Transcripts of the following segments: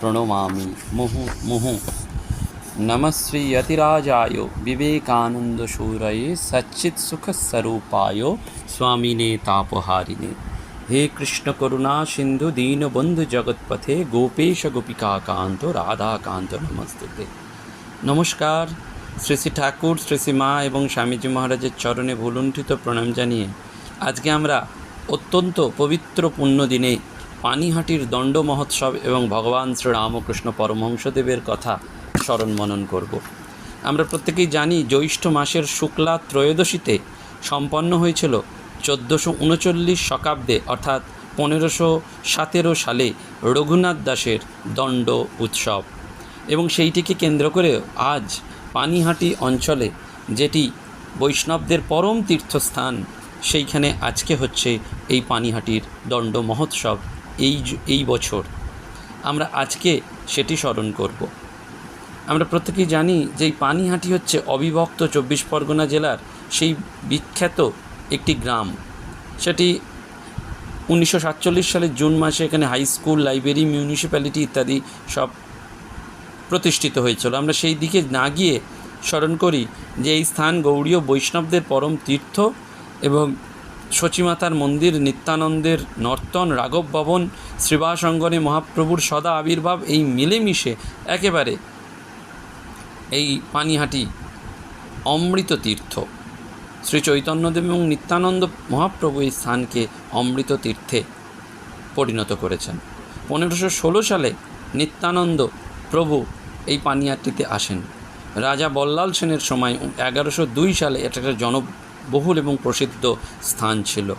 প্রণমামি মুহু মুহু নমশ্রী যতিরাজায় বিবেকানন্দ সূরয়ে সচ্চিৎ সুখ স্বরূপায় স্বামিনে তাপহারিণে হে কৃষ্ণ করুণা সিন্ধু দীনবন্ধু জগৎপথে গোপেশ গোপিকা কান্ত রাধাকান্ত নমস্তে নমস্কার শ্রী শ্রী ঠাকুর শ্রী শ্রী মা এবং স্বামীজি মহারাজের চরণে ভুলুণ্ঠিত প্রণাম জানিয়ে আজকে আমরা অত্যন্ত পবিত্র পুণ্য দিনে পানিহাটির দণ্ড মহোৎসব এবং ভগবান শ্রীরামকৃষ্ণ পরমহংসদেবের কথা স্মরণ মনন করব। আমরা প্রত্যেকেই জানি জ্যৈষ্ঠ মাসের শুক্লা ত্রয়োদশীতে সম্পন্ন হয়েছিল চোদ্দোশো উনচল্লিশ শকাব্দে, অর্থাৎ পনেরোশো সতেরো সালে রঘুনাথ দাসের দণ্ড উৎসব। এবং সেইটিকে কেন্দ্র করে আজ পানিহাটি অঞ্চলে, যেটি বৈষ্ণবদের পরম তীর্থস্থান, সেইখানে আজকে হচ্ছে এই পানিহাটির দণ্ড মহোৎসব। এই এই বছর আমরা আজকে সেটি স্মরণ করব। আমরা প্রত্যেকেই জানি যে এই পানিহাটি হচ্ছে অবিভক্ত চব্বিশ পরগনা জেলার সেই বিখ্যাত একটি গ্রাম। সেটি উনিশশো সাতচল্লিশ সালের জুন মাসে এখানে হাই স্কুল, লাইব্রেরি, মিউনিসিপ্যালিটি ইত্যাদি সব প্রতিষ্ঠিত হয়েছিল। আমরা সেই দিকে না গিয়ে স্মরণ করি যে এই স্থান গৌড়ীয় বৈষ্ণবদের পরম তীর্থ এবং সচিমাতার মন্দির, নিত্যানন্দের নর্তন, রাঘব ভবন, শ্রীবাসঙ্গনে মহাপ্রভুর সদা আবির্ভাব, এই মিলেমিশে একেবারে এই পানিহাটি অমৃত তীর্থ। শ্রী চৈতন্যদেব এবং নিত্যানন্দ মহাপ্রভু এই স্থানকে অমৃত তীর্থে পরিণত করেছেন। পনেরোশো ষোলো সালে নিত্যানন্দ প্রভু এই পানিয়াটিতে আসেন। রাজা বল্লাল সেনের সময় এগারোশো দুই সালে এটা একটা জনবহুল এবং প্রসিদ্ধ স্থান ছিল।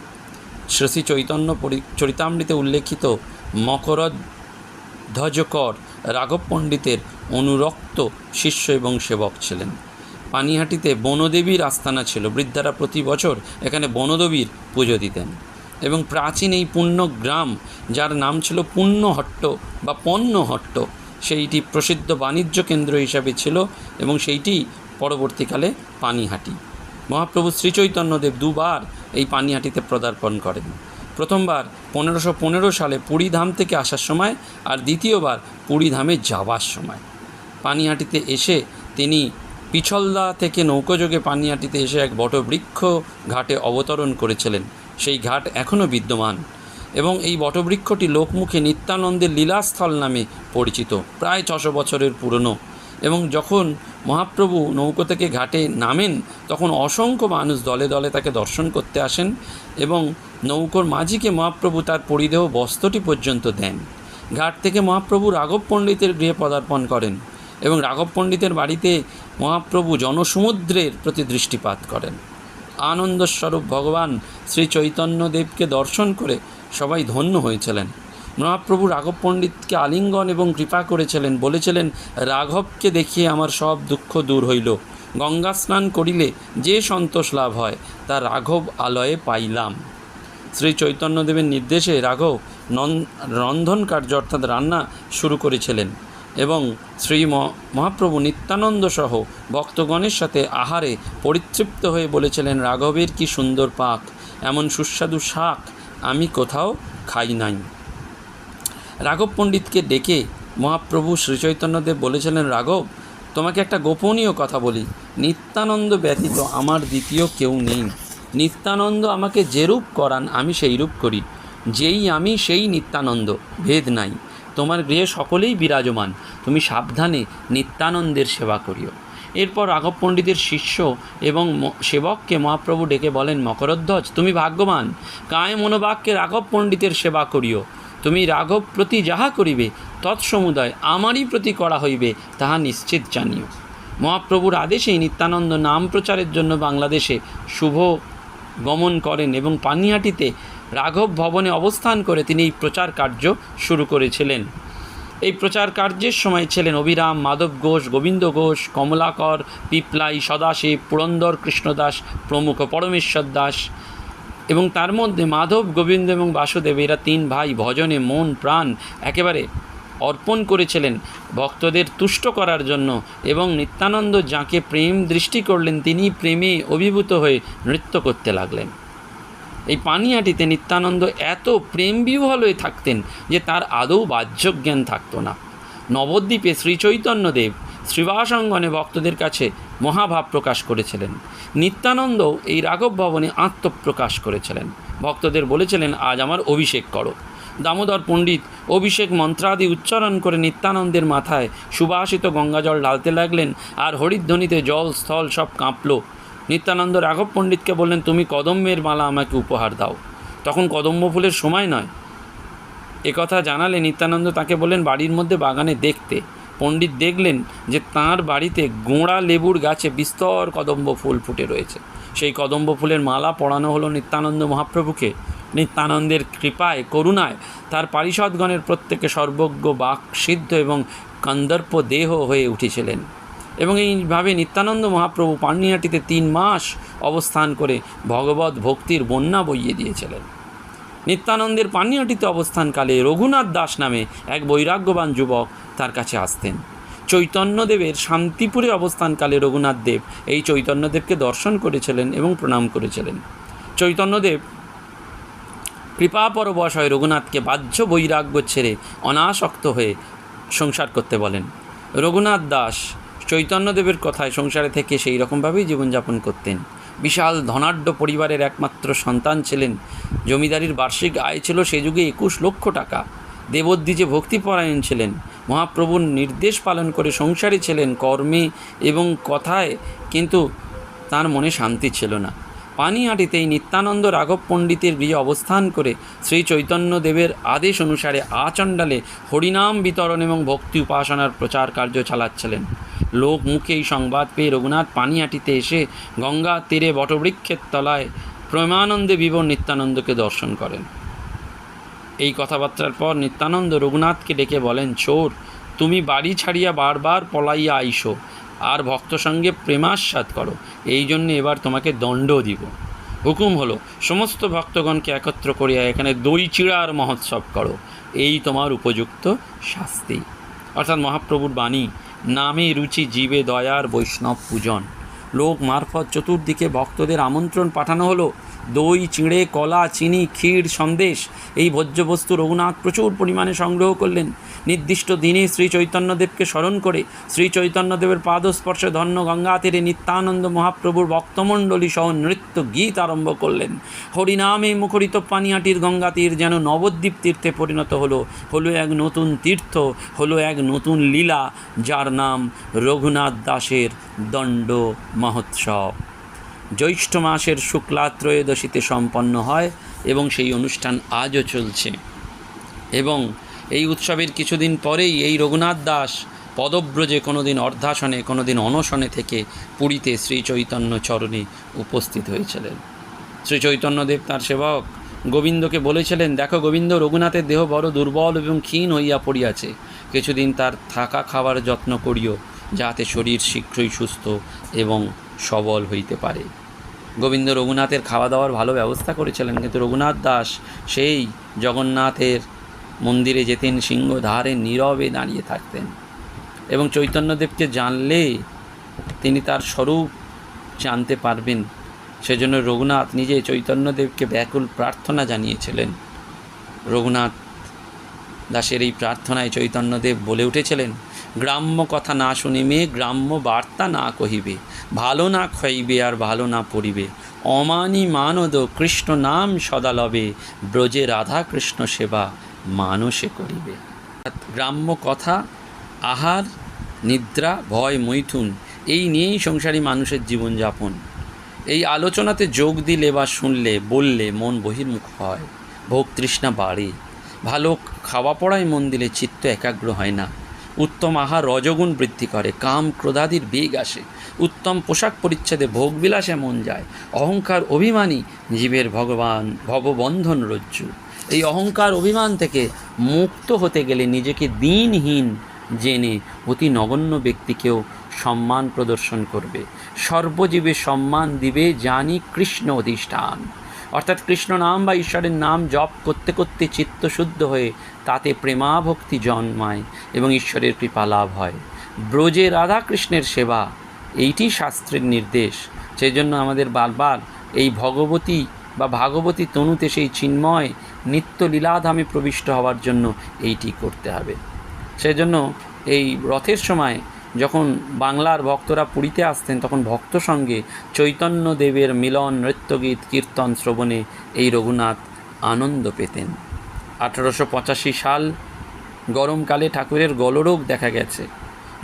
শ্রী চৈতন্য চরিতামৃতে উল্লেখিত মকরধ্বজকর রাঘব পণ্ডিতের অনুরক্ত শিষ্য এবং সেবক ছিলেন। পানিহাটিতে বনদেবীর আস্তানা ছিল। বৃদ্ধারা প্রতি বছর এখানে বনদেবীর পুজো দিতেন এবং প্রাচীন এই পুণ্য গ্রাম, যার নাম ছিল পুণ্যহট্ট বা পণ্যহট্ট, সেইটি প্রসিদ্ধ বাণিজ্য কেন্দ্র হিসাবে ছিল এবং সেইটি পরবর্তীকালে পানিহাটি। মহাপ্রভু শ্রীচৈতন্যদেব দুবার এই পানিহাটিতে পদার্পণ করেন। প্রথমবার পনেরোশো পনেরো সালে পুরীধাম থেকে আসার সময় আর দ্বিতীয়বার পুরীধামে যাওয়ার সময়। পানিহাটিতে এসে তিনি পিছলদা থেকে নৌকোযোগে পানিহাটিতে এসে এক বটবৃক্ষ ঘাটে অবতরণ করেছিলেন। সেই ঘাট এখনও বিদ্যমান এবং এই বটবৃক্ষটি লোকমুখে নিত্যানন্দের লীলাস্থল নামে পরিচিত। প্রায় ছশো বছরের পুরনো এবং যখন মহাপ্রভু নৌকো থেকে ঘাটে নামেন, তখন অসংখ্য মানুষ দলে দলে তাকে দর্শন করতে আসেন এবং নৌকোর মাঝিকে মহাপ্রভু তার পরিদেহ বস্ত্রটি পর্যন্ত দেন। ঘাট থেকে মহাপ্রভু রাঘব পণ্ডিতের গৃহে পদার্পণ করেন এবং রাঘব পণ্ডিতের বাড়িতে মহাপ্রভু জনসমুদ্রের প্রতি দৃষ্টিপাত করেন। আনন্দস্বরূপ ভগবান শ্রী চৈতন্যদেবকে দর্শন করে সবাই ধন্য হয়েছিলেন। মহাপ্রভু রাঘব পণ্ডিতকে আলিঙ্গন এবং কৃপা করেছিলেন, বলেছিলেন, রাঘবকে দেখিয়ে আমার সব দুঃখ দূর হইল। গঙ্গা স্নান করিলে যে সন্তোষ লাভ হয়, তা রাঘব আলয়ে পাইলাম। শ্রী চৈতন্যদেবের নির্দেশে রাঘব রন্ধন কার্য অর্থাৎ রান্না শুরু করেছিলেন এবং শ্রী মহাপ্রভু নিত্যানন্দ সহ ভক্তগণের সাথে আহারে পরিতৃপ্ত হয়ে বলেছিলেন, রাঘবের কি সুন্দর পাক, এমন সুস্বাদু শাক আমি কোথাও খাই নাই। রাঘব পণ্ডিতকে ডেকে মহাপ্রভু শ্রীচৈতন্যদেব বলেছিলেন, রাঘব, তোমাকে একটা গোপনীয় কথা বলি। নিত্যানন্দ ব্যতীত আমার দ্বিতীয় কেউ নেই। নিত্যানন্দ আমাকে যেরূপ করান, আমি সেই রূপ করি। যেই আমি, সেই নিত্যানন্দ। ভেদ নাই। তোমার গৃহে সকলেই বিরাজমান। তুমি সাবধানে নিত্যানন্দের সেবা করিও। এরপর রাঘব পণ্ডিতের শিষ্য এবং সেবককে মহাপ্রভু ডেকে বলেন, মকরধ্বজ, তুমি ভাগ্যবান। কায় মনোবাক্যে রাঘব পণ্ডিতের সেবা করিও। তুমি রাঘব প্রতি যাহা করিবে, তৎসমুদয় আমারই প্রতি করা হইবে, তাহা নিশ্চিত জানিও। মহাপ্রভুর আদেশেই নিত্যানন্দ নাম প্রচারের জন্য বাংলাদেশে শুভ গমন করেন এবং পানিহাটিতে রাঘব ভবনে অবস্থান করে তিনি এই প্রচার কার্য শুরু করেছিলেন। এই প্রচার কার্যের সময় ছিলেন অভিরাম, মাধব ঘোষ, গোবিন্দ ঘোষ, কমলাকর, পিপলাই, সদাশিব, পুরন্দর কৃষ্ণদাস প্রমুখ, পরমেশ্বর দাস। এবং তার মধ্যে মাধব, গোবিন্দ এবং বাসুদেব, এরা তিন ভাই ভজনে মন, প্রাণ একেবারে অর্পণ করেছিলেন ভক্তদের তুষ্ট করার জন্য এবং নিত্যানন্দ যাকে প্রেম দৃষ্টি করলেন, তিনি প্রেমে অভিভূত হয়ে নৃত্য করতে লাগলেন। এই পানিয়াটিতে নিত্যানন্দ এত প্রেম বিহ্বল হয়ে থাকতেন যে তার আদৌ বাহ্যজ্ঞান থাকতো না। নবদ্বীপে শ্রী চৈতন্যদেব শ্রীবাসঙ্গনে ভক্তদের কাছে মহাভাব প্রকাশ করেছিলেন। নিত্যানন্দ এই রাঘব ভবনে আত্মপ্রকাশ করেছিলেন। ভক্তদের বলেছিলেন, আজ আমার অভিষেক করো। দামোদর পণ্ডিত অভিষেক মন্ত্রাদি উচ্চারণ করে নিত্যানন্দের মাথায় সুবাসিত গঙ্গাজল ঢালতে লাগলেন আর হরিধ্বনিতে জল, স্থল সব কাঁপল। নিত্যানন্দ রাঘব পণ্ডিতকে বললেন, তুমি কদম্বের মালা আমাকে উপহার দাও। তখন কদম্ব ফুলের সময় নয়। একথা জানালে নিত্যানন্দ তাকে বললেন, বাড়ির মধ্যে বাগানে দেখতে। পণ্ডিত দেখলেন যে তার বাড়িতে গোঁড়া লেবুর গাছে বিস্তর কদম্ব ফুল ফুটে রয়েছে। সেই কদম্ব ফুলের মালা পরানো হলো নিত্যানন্দ মহাপ্রভুকে। নিত্যানন্দের কৃপায়, করুণায় তার পারিষদগণের প্রত্যেকে সর্বজ্ঞ বাক সিদ্ধ এবং কন্দর্প দেহ হয়ে উঠেছিলেন। এবং এইভাবে নিত্যানন্দ মহাপ্রভু পান্নিয়াটিতে তিন মাস অবস্থান করে ভগবত ভক্তির বন্যা বইয়ে দিয়েছিলেন। নিত্যানন্দের পানীয়টিতে অবস্থানকালে রঘুনাথ দাস নামে এক বৈরাগ্যবান যুবক তার কাছে আসতেন। চৈতন্যদেবের শান্তিপুরে অবস্থানকালে রঘুনাথ দেব এই চৈতন্যদেবকে দর্শন করেছিলেন এবং প্রণাম করেছিলেন। চৈতন্যদেব কৃপাপরবশ হয় রঘুনাথকে বাহ্য বৈরাগ্য ছেড়ে অনাসক্ত হয়ে সংসার করতে বলেন। রঘুনাথ দাস চৈতন্যদেবের কথায় সংসারে থেকে সেই রকমভাবেই জীবনযাপন করতেন। বিশাল ধনাঢ্য পরিবারের একমাত্র সন্তান ছিলেন। জমিদারির বার্ষিক আয় ছিল সে যুগে একুশ লক্ষ টাকা। দেবদ্বিজে ভক্তিপরায়ণ ছিলেন, মহাপ্রভুর নির্দেশ পালন করে সংসারী ছিলেন কর্মে এবং কথায়, কিন্তু তার মনে শান্তি ছিল না। পানিহাটিতে এই নিত্যানন্দ রাঘব পণ্ডিতের গৃহে অবস্থান করে শ্রী চৈতন্যদেবের আদেশ অনুসারে আচণ্ডালে হরিনাম বিতরণ এবং ভক্তি উপাসনার প্রচার কার্য চালাচ্ছিলেন। লোক মুখে এই সংবাদ পেয়ে রঘুনাথ পানিহাটিতে এসে গঙ্গা তীরে বটবৃক্ষের তলায় প্রেমানন্দে বিবর নিত্যানন্দকে দর্শন করেন। এই কথাবার্তার পর নিত্যানন্দ রঘুনাথকে ডেকে বলেন, চোর, তুমি বাড়ি ছাড়িয়া বারবার পলাইয়া আইসো আর ভক্ত সঙ্গে প্রেমাস্বাদ করো। এই জন্য এবার তোমাকে দণ্ড দিব। হুকুম হলো, সমস্ত ভক্তগণকে একত্র করিয়া এখানে দই চিড়ার মহোৎসব করো। এই তোমার উপযুক্ত শাস্তি। অর্থাৎ মহাপ্রভুর বাণী নামে রুচি জীবে দয়ার বৈষ্ণব পূজন। লোক মারফত চতুর্দিকে ভক্তদের আমন্ত্রণ পাঠানো হলো। দই, চিঁড়ে, কলা, চিনি, ক্ষীর, সন্দেশ, এই ভোজ্যবস্তু রঘুনাথ প্রচুর পরিমাণে সংগ্রহ করলেন। নির্দিষ্ট দিনে শ্রী চৈতন্যদেবকে স্মরণ করে শ্রী চৈতন্যদেবের পাদস্পর্শে ধন্য গঙ্গা তীরে নিত্যানন্দ মহাপ্রভুর ভক্তমণ্ডলী সহ নৃত্য গীত আরম্ভ করলেন। হরিনামে মুখরিত পানিয়াটির গঙ্গা তীর যেন নবদ্বীপ তীর্থে পরিণত হলো। হলো এক নতুন তীর্থ, হলো এক নতুন লীলা, যার নাম রঘুনাথ দাসের দণ্ড মহোৎসব। জ্যৈষ্ঠ মাসের শুক্লা ত্রয়োদশীতে সম্পন্ন হয় এবং সেই অনুষ্ঠান আজও চলছে। এবং এই উৎসবের কিছুদিন পরেই এই রঘুনাথ দাস পদব্রজে কোনো দিন অর্ধাসনে কোনো দিন অনশনে থেকে পুরীতে শ্রী চরণে উপস্থিত হয়েছিলেন। শ্রী চৈতন্যদেব তার সেবক গোবিন্দকে বলেছিলেন, দেখো গোবিন্দ, রঘুনাথের দেহ বড় দুর্বল এবং ক্ষীণ হইয়া পড়িয়াছে। কিছুদিন তার থাকা খাবার যত্ন করিও। যাতে শরীর শীঘ্রই সুস্থ এবং সবল হইতে পারে। গোবিন্দ রঘুনাথের খাওয়া দাওয়ার ভালো ব্যবস্থা করেছিলেন, কিন্তু রঘুনাথ দাস সেই জগন্নাথের মন্দিরে যেতেন, সিংহ ধারে নীরবে দাঁড়িয়ে থাকতেন এবং চৈতন্যদেবকে জানলে তিনি তার স্বরূপ জানতে পারবেন। সেজন্য রঘুনাথ নিজে চৈতন্যদেবকে ব্যাকুল প্রার্থনা জানিয়েছিলেন। রঘুনাথ দাসের এই প্রার্থনায় চৈতন্যদেব বলে উঠেছিলেন, গ্রাম্য কথা না শুনিবে, গ্রাম্য বার্তা না কহিবে, ভালো না খাইবে আর ভালো না পড়িবে। অমানি মানদ কৃষ্ণ নাম সদা লবে, ব্রজে রাধা কৃষ্ণ সেবা মানসে করিবে। গ্রাম্য কথা, আহার, নিদ্রা, ভয়, মৈথুন, এই নিয়েই সংসারী মানুষের জীবনযাপন। এই আলোচনাতে যোগ দিলে বা শুনলে, বললে মন বহির্মুখ হয়, ভোগ তৃষ্ণা বাড়ে। ভালো খাওয়া পড়ায় মন দিলে চিত্ত একাগ্র হয় না। উত্তম আহার রজগুণ বৃদ্ধি করে, কাম ক্রোধাদির বেগ আসে। উত্তম পোশাক পরিচ্ছেদে ভোগবিলাসে মন যায়। অহংকার অভিমানী জীবের ভগবান, ভববন্ধন রজ্জু। এই অহংকার অভিমান থেকে মুক্ত হতে গেলে নিজেকে দিনহীন জেনে অতি নগণ্য ব্যক্তিকেও সম্মান প্রদর্শন করবে। সর্বজীবে সম্মান দিবে জানি কৃষ্ণ অধিষ্ঠান। অর্থাৎ কৃষ্ণ নাম বা ঈশ্বরের নাম জপ করতে করতে চিত্তশুদ্ধ হয়ে তাতে প্রেমাভক্তি জন্মায় এবং ঈশ্বরের কৃপা লাভ হয়। ব্রজে রাধাকৃষ্ণের সেবা, এইটি শাস্ত্রের নির্দেশ। সেই জন্য আমাদের বারবার এই ভগবতী বা ভাগবতী তনুতে সেই চিন্ময় নিত্য লীলাধামে প্রবিষ্ট হওয়ার জন্য এইটি করতে হবে। সেজন্য এই রথের সময় যখন বাংলার ভক্তরা পুরীতে আসতেন, তখন ভক্ত সঙ্গে চৈতন্য দেবের মিলন নৃত্যগীত কীর্তন শ্রবণে এই রঘুনাথ আনন্দ পেতেন। আঠারোশো পঁচাশি সাল গরমকালে ঠাকুরের গলরোগ দেখা গেছে।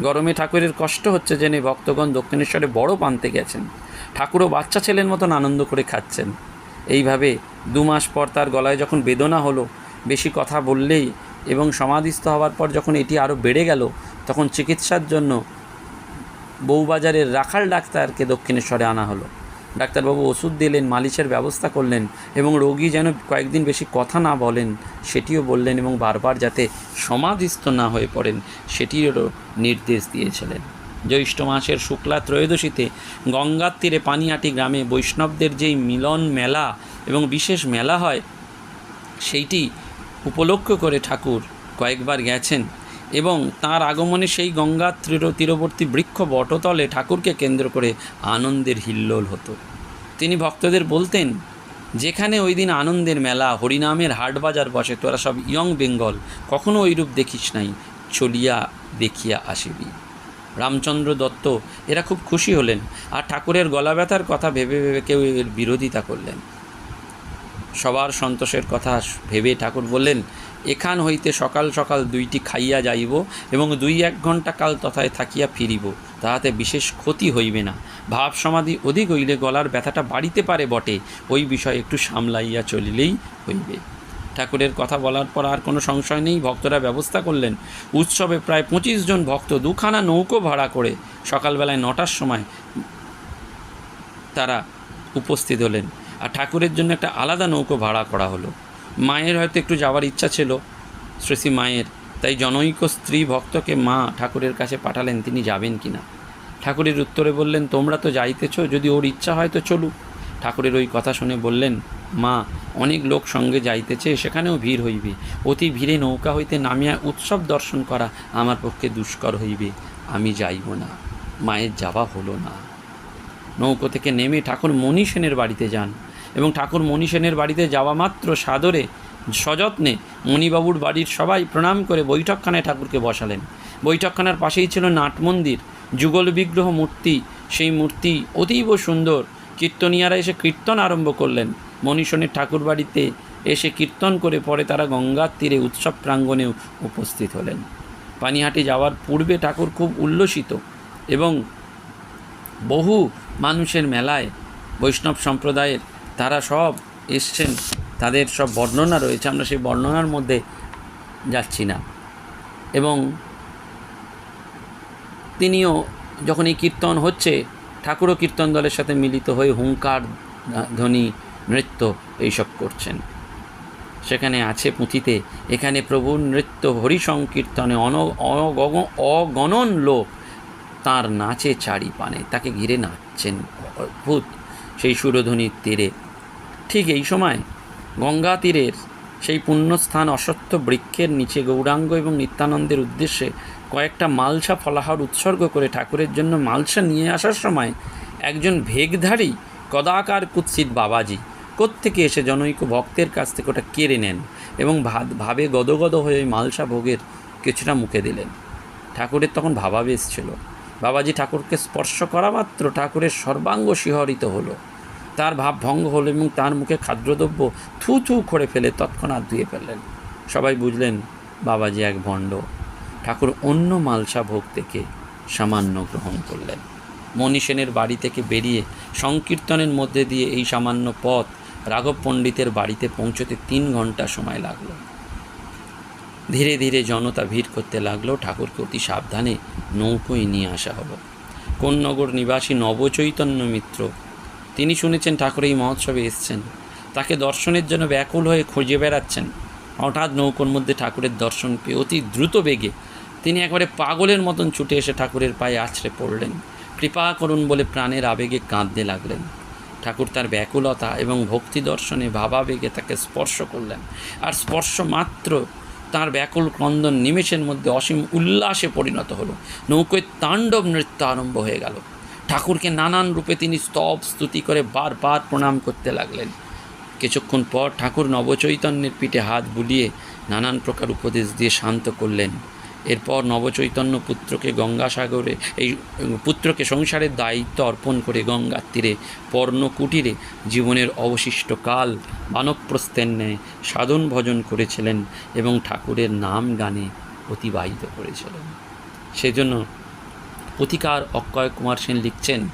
গরমে ঠাকুরের কষ্ট হচ্ছে জেনে ভক্তগণ দক্ষিণেশ্বরে বড় পানতে গেছেন। ঠাকুরও বাচ্চা ছেলের মতন আনন্দ করে খাচ্ছেন। এইভাবে দু মাস পর তার গলায় যখন বেদনা হলো, বেশি কথা বললেই এবং সমাধিস্থ হওয়ার পর যখন এটি আরও বেড়ে গেল তখন চিকিৎসার জন্য বউবাজারের রাখাল ডাক্তারকে দক্ষিণেশ্বরে আনা হলো। ডাক্তারবাবু ওষুধ দিলেন, মালিশের ব্যবস্থা করলেন এবং রোগী যেন কয়েকদিন বেশি কথা না বলেন, সেটিও বললেন এবং বারবার যাতে সমাধিস্থ না হয়ে পড়েন, সেটিরও নির্দেশ দিয়েছিলেন। জ্যৈষ্ঠ মাসের শুক্লা ত্রয়োদশীতে গঙ্গার তীরে পানিহাটি গ্রামে বৈষ্ণবদের যেই মিলন মেলা এবং বিশেষ মেলা হয়, সেইটি উপলক্ষ করে ঠাকুর কয়েকবার গেছেন। এবং তার আগমনে সেই গঙ্গার তীর তীরবর্তী বৃক্ষ বটতলে ঠাকুরকে কেন্দ্র করে আনন্দের হিল্লোল হতো। তিনি ভক্তদের বলতেন, যেখানে ওই দিন আনন্দের মেলা, হরিনামের হাট বাজার বসে, তোরা সব ইয়ং বেঙ্গল, কখনো ওইরূপ দেখিস নাই, চলিয়া দেখিয়া আসিবি। রামচন্দ্র দত্ত এরা খুব খুশি হলেন আর ঠাকুরের গলা ব্যথার কথা ভেবে ভেবে কেউ এর বিরোধিতা করলেন। সবার সন্তোষের কথা ভেবে ঠাকুর বললেন এখান হইতে সকাল সকাল দুইটি খাইয়া যাইব এবং দুই এক ঘণ্টা কাল তথায় থাকিয়া ফিরিব, তাহাতে বিশেষ ক্ষতি হইবে না। ভাব সমাধি অধিক হইলে গলার ব্যথাটা বাড়িতে পারে বটে, ওই বিষয়ে একটু সামলাইয়া চলিলেই হইবে। ঠাকুরের কথা বলার পর আর কোনো সংশয় নেই, ভক্তরা ব্যবস্থা করলেন। উৎসবে প্রায় পঁচিশ জন ভক্ত দুখানা নৌকো ভাড়া করে সকালবেলায় নটার সময় তারা উপস্থিত হলেন। আর ঠাকুরের জন্য একটা আলাদা নৌকো ভাড়া করা হলো। মায়ের হয়তো একটু যাওয়ার ইচ্ছা ছিল শ্রেষী মায়ের। তাই জনৈক স্ত্রী ভক্তকে মা ঠাকুরের কাছে পাঠালেন, তিনি যাবেন কি না ঠাকুরের উত্তরে বললেন, তোমরা তো যাইতেছ, যদি ওর ইচ্ছা হয় তো চলুক ঠাকুরের ওই কথা শুনে বললেন, মা, অনেক লোক সঙ্গে যাইতেছে, সেখানেও ভিড় হইবে। অতি ভিড়ে নৌকা হইতে নামিয়া উৎসব দর্শন করা আমার পক্ষে দুষ্কর হইবে। আমি যাইব না, মায়ের যাওয়া হলো না। নৌকো থেকে নেমে ঠাকুর মণি সেনের বাড়িতে যান। এবং ঠাকুর মণি সেনের বাড়িতে যাওয়া মাত্র সাদরে সযত্নে মণিবাবুর বাড়ির সবাই প্রণাম করে বৈঠকখানায় ঠাকুরকে বসালেন। বৈঠকখানার পাশেই ছিল নাট মন্দির, যুগল বিগ্রহ মূর্তি, সেই মূর্তি অতীব সুন্দর। কীর্তনিয়ারা এসে কীর্তন আরম্ভ করলেন। মণিশনের ঠাকুর বাড়িতে এসে কীর্তন করে পরে তারা গঙ্গার তীরে উৎসব প্রাঙ্গণেও উপস্থিত হলেন। পানিহাটি যাওয়ার পূর্বে ঠাকুর খুব উল্লসিত এবং বহু মানুষের মেলায় বৈষ্ণব সম্প্রদায়ের তারা সব এসছেন, তাদের সব বর্ণনা রয়েছে, আমরা সেই বর্ণনার মধ্যে যাচ্ছি না। এবং তিনিও যখন এই কীর্তন হচ্ছে, ঠাকুরও কীর্তন দলের সাথে মিলিত হয়ে হুঙ্কার, ধ্বনি, নৃত্য এইসব করছেন। সেখানে আছে পুঁথিতে, এখানে প্রভুর নৃত্য হরি সংকীর্তনে অন অগণন লোক তার নাচে চারি পানে তাকে ঘিরে নাচছেন অদ্ভুত সেই সুরধ্বনির তীরে। ঠিক এই সময় গঙ্গা তীরের সেই পুণ্যস্থান অসত্য বৃক্ষের নিচে গৌরাঙ্গ এবং নিত্যানন্দের উদ্দেশ্যে কয়েকটা মালসা ফলাহার উৎসর্গ করে ঠাকুরের জন্য মালসা নিয়ে আসার সময় একজন ভেগধারী কদাকার কুৎসিত বাবাজি কোত্থেকে এসে জনৈক ভক্তের কাছ থেকে ওটা কেড়ে নেন এবং ভাবে গদগদ হয়ে ওই মালসা ভোগের কিছুটা মুখে দিলেন। ঠাকুরের তখন ভাবাবেশ ছিল। বাবাজি ঠাকুরকে স্পর্শ করা মাত্র ঠাকুরের সর্বাঙ্গ শিহরিত হলো। তার ভাব ভঙ্গ হল এবং তার মুখে খাদ্যদ্রব্য থু থু করে ফেলে তৎক্ষণাৎ ধুয়ে ফেললেন। সবাই বুঝলেন বাবাজি এক ভণ্ড। ঠাকুর অন্য মালসা ভোগ থেকে সামান্য গ্রহণ করলেন। মণি সেনের বাড়ি থেকে বেরিয়ে সংকীর্তনের মধ্যে দিয়ে এই সামান্য পথ রাঘব পণ্ডিতের বাড়িতে পৌঁছতে তিন ঘণ্টা সময় লাগল। ধীরে ধীরে জনতা ভিড় করতে লাগল, ঠাকুরকে অতি সাবধানে নৌকোয় নিয়ে আসা হলো। কোন্নগর নিবাসী নবচৈতন্য মিত্র তিনি শুনেছেন ঠাকুর এই মহোৎসবে এসছেন। তাকে দর্শনের জন্য ব্যাকুল হয়ে খুঁজে বেড়াচ্ছেন। হঠাৎ নৌকোর মধ্যে ঠাকুরের দর্শন পেয়ে অতি দ্রুত বেগে তিনি একবারে পাগলের মতন ছুটে এসে ঠাকুরের পায়ে আছড়ে পড়লেন। কৃপা করুন বলে প্রাণের আবেগে কাঁদতে লাগলেন। ঠাকুর তার ব্যাকুলতা এবং ভক্তি দর্শনে ভাবাবেগে তাকে স্পর্শ করলেন। আর স্পর্শ মাত্র তার ব্যাকুল ক্রন্দন নিমেষের মধ্যে অসীম উল্লাসে পরিণত হলো। নৌকোয় তাণ্ডব নৃত্য আরম্ভ হয়ে গেল। ঠাকুরকে নানান রূপে তিনি স্তব স্তুতি করে বারবার প্রণাম করতে লাগলেন। কিছুক্ষণ পর ঠাকুর নবচৈতন্যের পিঠে হাত বুলিয়ে নানান প্রকার উপদেশ দিয়ে শান্ত করলেন। এরপর নবচৈতন্য পুত্রকে গঙ্গাসাগরে, এই পুত্রকে সংসারের দায়িত্ব অর্পণ করে গঙ্গার তীরে পর্ণ কুটিরে জীবনের অবশিষ্ট কাল মানবপ্রস্থের ন্যায় সাধন ভজন করেছিলেন এবং ঠাকুরের নাম গানে অতিবাহিত করেছিলেন। সেজন্য প্রতিকার অক্ষয় কুমার সেন লিখছেন,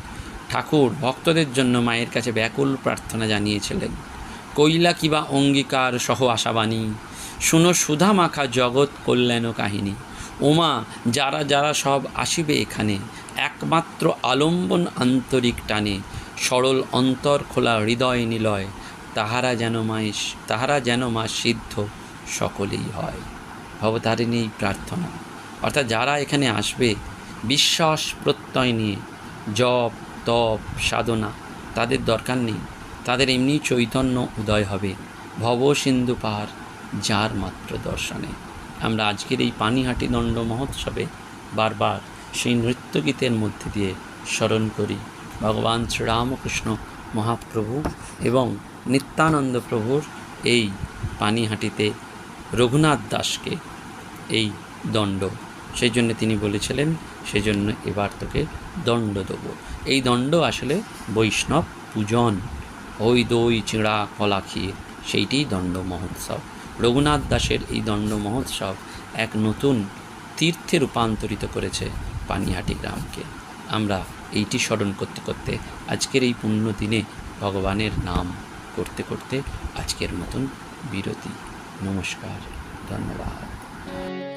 ঠাকুর, ভক্তদের জন্য মায়ের কাছে ব্যাকুল প্রার্থনা জানিয়েছিলেন। কৈলা কিবা অঙ্গীকার সহ আশাবাণী। শুনো সুধা মাখা জগৎ কল্যাণ কাহিনী। ওমা যারা যারা সব আসিবে এখানে, একমাত্র আলম্বন আন্তরিক টানে। সরল অন্তর খোলা হৃদয় নিলয়, তাহারা যেন মায়, তাহারা যেন মা সিদ্ধ, সকলেই হয়। ভবতারিণী প্রার্থনা। অর্থাৎ যারা এখানে আসবে বিশ্বাস, প্রত্যয় নিয়ে, জপ, তপ, সাধনা, তাদের দরকার নেই। তাদের এমনি চৈতন্য উদয় হবে। ভব সিন্ধু পাহাড়, যার মাত্র দর্শনে। আমরা আজকের এই পানিহাটি দণ্ড মহোৎসবে বারবার সেই নৃত্যগীতের মধ্যে দিয়ে স্মরণ করি। ভগবান শ্রীরামকৃষ্ণ মহাপ্রভু এবং নিত্যানন্দ প্রভুর এই পানিহাটিতে রঘুনাথ দাসকে এই দণ্ড সেই জন্য তিনি বলেছিলেন, সেই জন্য এবার তোকে দণ্ড দেবো। এই দণ্ড আসলে বৈষ্ণব পূজন। ওই দই, চিড়া, কলা ক্ষীর সেইটিই দণ্ড মহোৎসব। রঘুনাথ দাসের এই দণ্ড মহোৎসব এক নতুন তীর্থে রূপান্তরিত করেছে পানিহাটি গ্রামকে। আমরা এইটি স্মরণ করতে করতে আজকের এই পুণ্য দিনে ভগবানের নাম করতে করতে আজকের মতন বিরতি। নমস্কার, ধন্যবাদ।